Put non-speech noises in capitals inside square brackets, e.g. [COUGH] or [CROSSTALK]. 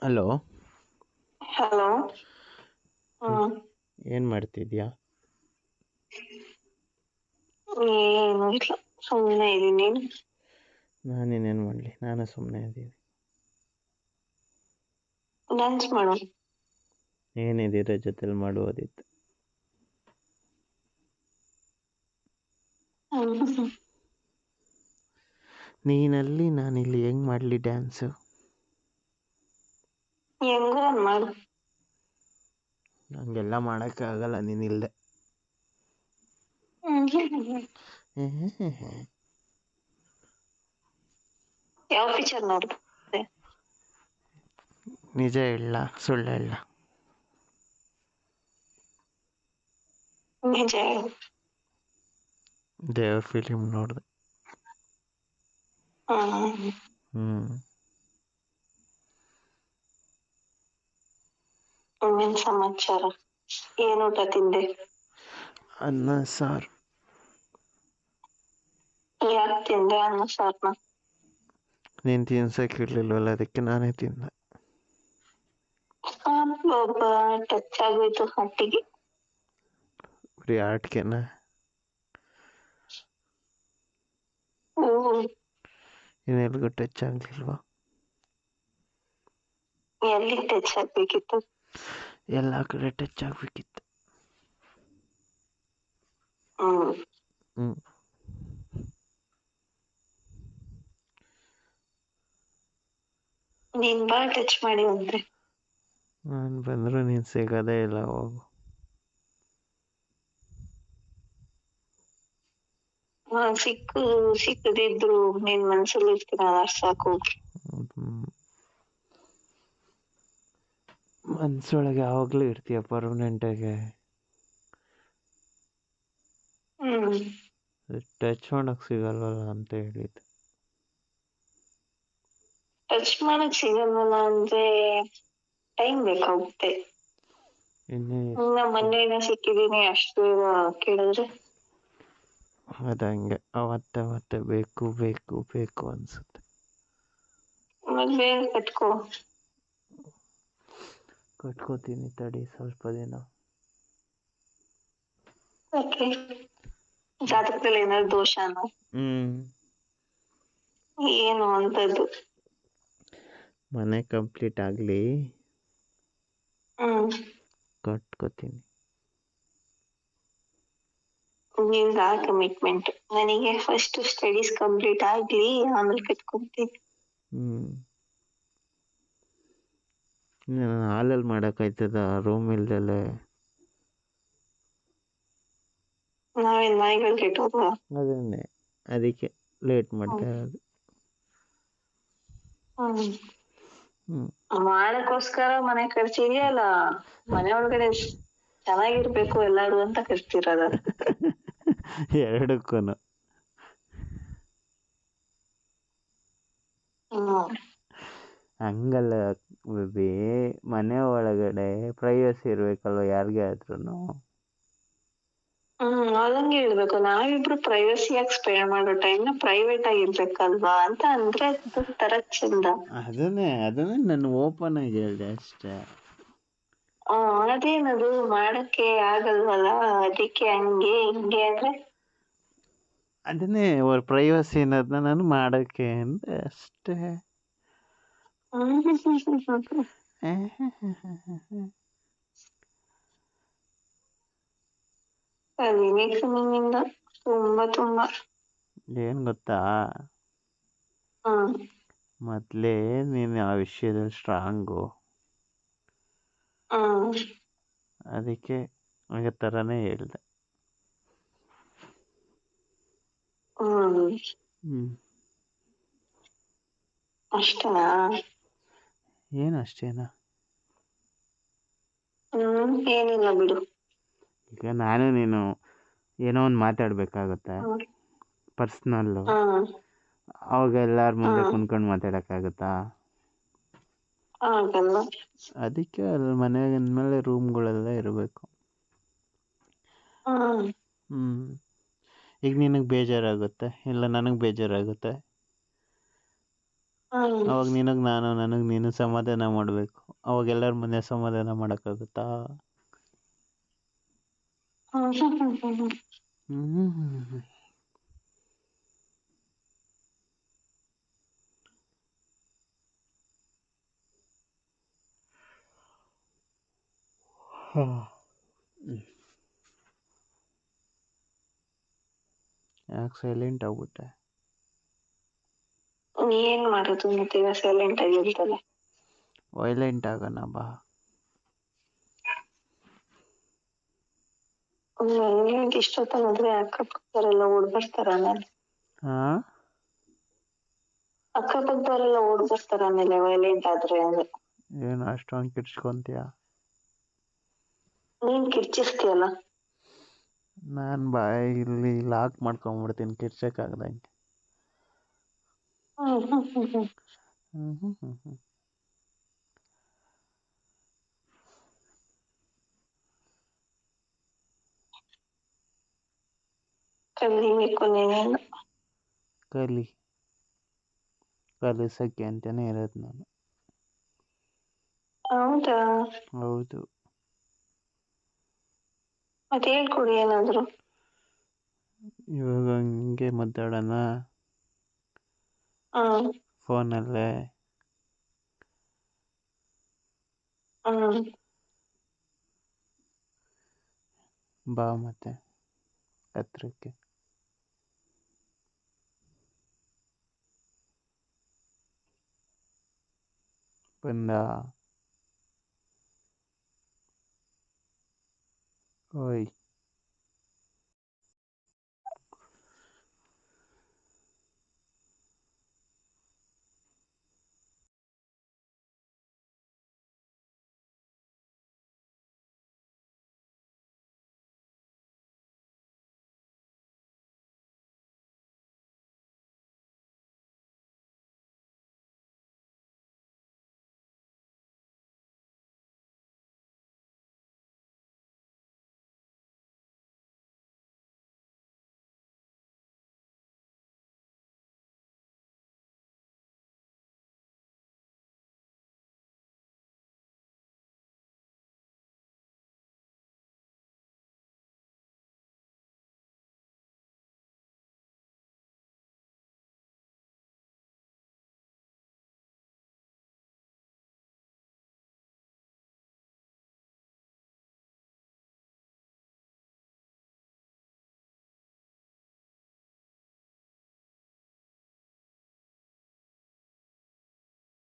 Hello. Hello. ಏನ್ ಏನು ಮಾಡ್ತಿದ್ಯಾ? ಏನು ಇಲ್ಲ ಸುಮ್ಮನೆ ಇದೀನಿ. ನಾನು? ನಾನಿನ್ನೇನು ಮಾಡ್ಲಿ ನಾನು ಸುಮ್ಮನೆ ಇದ್ದೀನಿ ಡ್ಯಾನ್ಸ್ ಮಾಡು. ಏನಿದ್ದೀರ ಜೊತೆಲಿ ಮಾಡುವುದಿತ್ತು. ನೀನಲ್ಲಿ ನಾನಿಲ್ಲಿ ಹೆಂಗ್ ಮಾಡ್ಲಿ ಡ್ಯಾನ್ಸು? ಹೆಂಗೋ ಒಂದ್ ಮಾಡು ಹಂಗೆಲ್ಲ ಮಾಡೋಕ್ಕಾಗಲ್ಲ ನೀನಿಲ್ಲದೆ ಹ್ಮ್. ಯಾವ ಪಿಕ್ಚರ್ ನೋಡ್ದೆ ನಿಜ ಹೇಳ ಸುಳ್ಳು ಹೇಳ ನಿಜ ಹೇಳು. ದೇವ್ರ ಫಿಲಿಮ್ ನೋಡಿದೆ ಹ್ಮ್ ಇನ್ನೇನ್ ಸಮಾಚಾರ? ಏನ್ ಊಟ ತಿಂದೆ? ಅನ್ನ ಸಾರು. ಯಾಕೆ ತಿಂದೆ ಅನ್ನ ಸಾರ್ನ? ನೀನ್ ತಿನ್ಸಕ್ ಇರ್ಲಿಲ್ವಲ್ಲ ಅದಕ್ಕೆ ನಾನೇ ತಿಂದೆ. ಒಬ್ಬ ಟಚ್ ಆಗೋಯ್ತು ಹಟ್ಟಿಗೆ ಬರೀ ಆಟ್ಕೆನ? ಇನ್ನೆಲ್ಗೂ ಟಚ್ ಆಗ್ಲಿಲ್ವಾ? ಎಲ್ಲಿ ಟಚ್ ಆಗ್ಬೇಕಿತ್ತು? ಎಲ್ಲ ಕಡೆ ಟಚ್ ಆಗ್ಬೇಕಿತ್ತು. ಹ್ಮ್. ನೀನ್ ಬಾ ಟಚ್ ಮಾಡಿ ಅಂದ್ರೆ. ನಾನು ಬಂದ್ರು ನೀನ್ ಸಿಗೋದೇ ಇಲ್ಲ ಹೋಗು. ಸಿಕ್ಕು ಸಿಕ್ಕದಿದ್ರು ನಿನ್ ಮನ್ಸಲ್ಲಿ ಇರ್ತೀನಲ್ಲ ಸಾಕು. ಮನ್ಸೊಳಗೆ ಯಾವಾಗಲೂ ಇರ್ತೀಯ ಪರ್ಮನೆಂಟಾಗಿ ಟಚ್ ಮಾಡಕ್ ಸಿಗಲ್ವಲ್ಲ ಅಂತ ಹೇಳಿದ್ದು. ಟಚ್ ಮಾಡಕ್ ಸಿಗಲ್ವಲ್ಲ ಅಂದ್ರೆ ಟೈಮ್ ಬೇಕಾಗುತ್ತೆ. ಮೊನ್ನೆನ ಸಿಕ್ಕಿದೀನಿ ಅಷ್ಟು ಕೇಳಿದ್ರೆ. ಅದಂಗೆ. ಅವತ್ತವತ್ತ ಬೇಕು ಬೇಕು ಬೇಕು ಅನ್ಸುತ್ತೆ. ಬೇಗ ಕಟ್ಕೋ. ಕಟ್ಕೋತೀನಿ ತಡಿ ಸ್ವಲ್ಪ ದಿನ. ಯಾಕೆ ಜಾತಕದಲ್ಲಿ ಏನಾದ್ರು ದೋಷನ? ಹ್ಞೂ ಏನು ಅಂತದ್ದು? ಮನೆ ಕಂಪ್ಲೀಟ್ ಆಗಲಿ. ಹ್ಮ್. ಕಟ್ಕೋತೀನಿ. ನಿಮ್ಗೆ ಆ ಕಮಿಟ್ಮೆಂಟ್ ನನಗೆ ಫಸ್ಟ್ ಸ್ಟಡೀಸ್ ಕಂಪ್ಲೀಟ್ ಆಗ್ಲಿ ಆಮೇಲೆ ಕಟ್ಕೊಂತೀನಿ ಹ್ಞೂ ನಾನು ಹಾಲಲ್ಲಿ ಮಾಡೋಕ್ಕಾಯ್ತದ ರೂಮ್ ಇಲ್ದಲೆ ನಾವೇನ್ ನಾಯಿಗಳು ಕೆಟ್ಟೋದ್ವಾ? ಅದನ್ನೇ ಅದಕ್ಕೆ ಲೇಟ್ ಮಾಡ್ತಾ ಇರೋದು. ಹ್ಮ್. ಹ್ಞೂ ಮಾಡಕ್ಕೋಸ್ಕರ ಮನೆ ಕಟ್ಸಿದ್ಯಲ್ಲ ಮನೆ ಒಳಗಡೆ ಚೆನ್ನಾಗಿರ್ಬೇಕು ಎಲ್ಲಾರು ಅಂತ ಕಟ್ತಿರೋದ [LAUGHS] ಎರಡಕ್ಕೂ ಹ್ಮ್. ಹಂಗಲ್ಲ ಬೇಬಿ ಮನೆ ಒಳಗಡೆ ಪ್ರೈವಸಿ ಇರಬೇಕಲ್ವ ಯಾರಿಗೇ ಆದ್ರೂ ಹ್ಮ್ ಅದಂಗೆ ಹೇಳ್ಬೇಕು. ನಾವಿಬ್ರು ಪ್ರೈವಸಿ ಆಗಿ ಸ್ಪೆಂಡ್ ಮಾಡೋ ಟೈಮ್ನ ಪ್ರೈವೇಟ್ ಆಗಿರ್ಬೇಕಲ್ವಾ ಅಂತ ಅಂದ್ರೆ ತರ ಚಂದ. ಅದನ್ನೇ ಅದನ್ನೇ ನಾನು ಓಪನ್ ಆಗಿ ಹೇಳಿದೆ ಅಷ್ಟೇ. ಆ, ಅದೇನದು ಮಾಡಕ್ಕೆ ಆಗಲ್ವಲ್ಲ? ಅದಕ್ಕೆ ಹಂಗೆ ಹಿಂಗೆ ಅಂದ್ರೆ? ಅದನ್ನೇ ಅವ್ರ ಪ್ರೈವಸಿ ಅನ್ನೋದನ್ನ ನಾನು ಮಾಡೋಕ್ಕೆ ಅಂದೆ ಅಷ್ಟೇ. ತುಂಬಾ ತುಂಬಾ ಏನು ಗೊತ್ತಾ ಹಾ ಮೊದಲೇ ನೀನು ಆ ವಿಷಯದಲ್ಲಿ ಸ್ಟ್ರಾಂಗು ಅದಕ್ಕೆ ಹಾಗೆ ಥರನೇ ಹೇಳ್ದೆ ಹ್ಮ್ ಅಷ್ಟನಾ ಏನು ಅಷ್ಟೇನಾ? ಹ್ಮ್ ಏನಿಲ್ಲ ಬಿಡು. ಈಗ ನಾನು ನೀನು ಏನೋ ಒಂದು ಮಾತಾಡಬೇಕಾಗುತ್ತೆ. ಹ್ಮ್. ಪರ್ಸ್ನಲ್ಲು ಅವಾಗ ಎಲ್ಲರ ಮುಂದೆ ಕುಂದ್ಕೊಂಡು ಕುಂತ್ಕೊಂಡು ಮಾತಾಡೋಕ್ಕಾಗತ್ತಾ? ಆಗಲ್ಲ ಅದಕ್ಕೆ ಅಲ್ಲಿ ಮನೆ ಅಂದಮೇಲೆ ರೂಮ್ಗಳೆಲ್ಲ ಇರಬೇಕು. ಹ್ಮ್. ಹ್ಞೂ ಈಗ ನಿನಗೆ ಬೇಜಾರಾಗುತ್ತೆ? ಇಲ್ಲ ನನಗೆ ಬೇಜಾರಾಗುತ್ತೆ? ಅವಾಗ ನಿನಗ್ ನಾನು, ನನಗ್ ನೀನು ಸಮಾಧಾನ ಮಾಡ್ಬೇಕು. ಅವಾಗ ಎಲ್ಲರ ಮುಂದೆ ಸಮಾಧಾನ ಮಾಡಕ್ಕಾಗುತ್ತಾ? ಹ್ಮ್. ಯಾಕೆ ಸೈಲೆಂಟ್ ಆಗ್ಬಿಟ್ಟೆ? ಏನ್ ಮಾಡೋದು ಮತ್ತೆ ಈಗ ಸೈಲೆಂಟ್ ಆಗಿರ್ತದೆ ವೈಲೆಂಟ್ ಆಗೋಣ ಬಾ. ನಿಮ್ಗೆ ಇಷ್ಟೊತ್ತನಾದ್ರೆ ಅಕ್ಕಪಕ್ಕದವರೆಲ್ಲ ಓಡ್ ಬರ್ತಾರ ಹಾ ಹಾಂ? ಅಕ್ಕಪಕ್ಕದವರೆಲ್ಲ ಓಡ್ ಬರ್ತಾರ ಆಮೇಲೆ ವೈಲೆಂಟ್ ಆದ್ರೆ ಅಂದ್ರೆ? ಏನು ಅಷ್ಟೊಂದು ಕಿಡ್ಸ್ಕೊಂತೀಯ ನೀನ್ ಕಿರ್ಚಿಸ್ತೀಯಲ್ಲ? ನಾನು ಬಾಯ್ ಇಲ್ಲಿ ಲಾಕ್ ಮಾಡ್ಕೊಂಬಿಡ್ತೀನಿ ಕಿರ್ಚಕ್ಕಾಗ್ದಂಗೆ. ಹ್ಮ್ ಹ್ಮ್ ಹ್ಮ್ ಹ್ಮ್ ಹ್ಮ್ ಹ್ಮ್ ಹ್ಮ್ ಹ್ಮ್ ಕಲಿಬೇಕು ನೀನೇನು ಕಲಿ. ಕಲಿಸಕ್ಕೆ ಅಂತಾನೆ ಇರೋದು ನಾನು. ಹೌದಾ? ಹೌದು. ಮತ್ತೆ ಹೇಳ್ಕೊಡಿ ಏನಾದ್ರು? ಇವಾಗ ಹಂಗೆ ಮಾತಾಡೋಣ. ಫೋನಲ್ಲೇ ಹ್ಮ್ ಬಾ ಮತ್ತೆ ಹತ್ರಕ್ಕೆ ಬಂದ ಓಯ್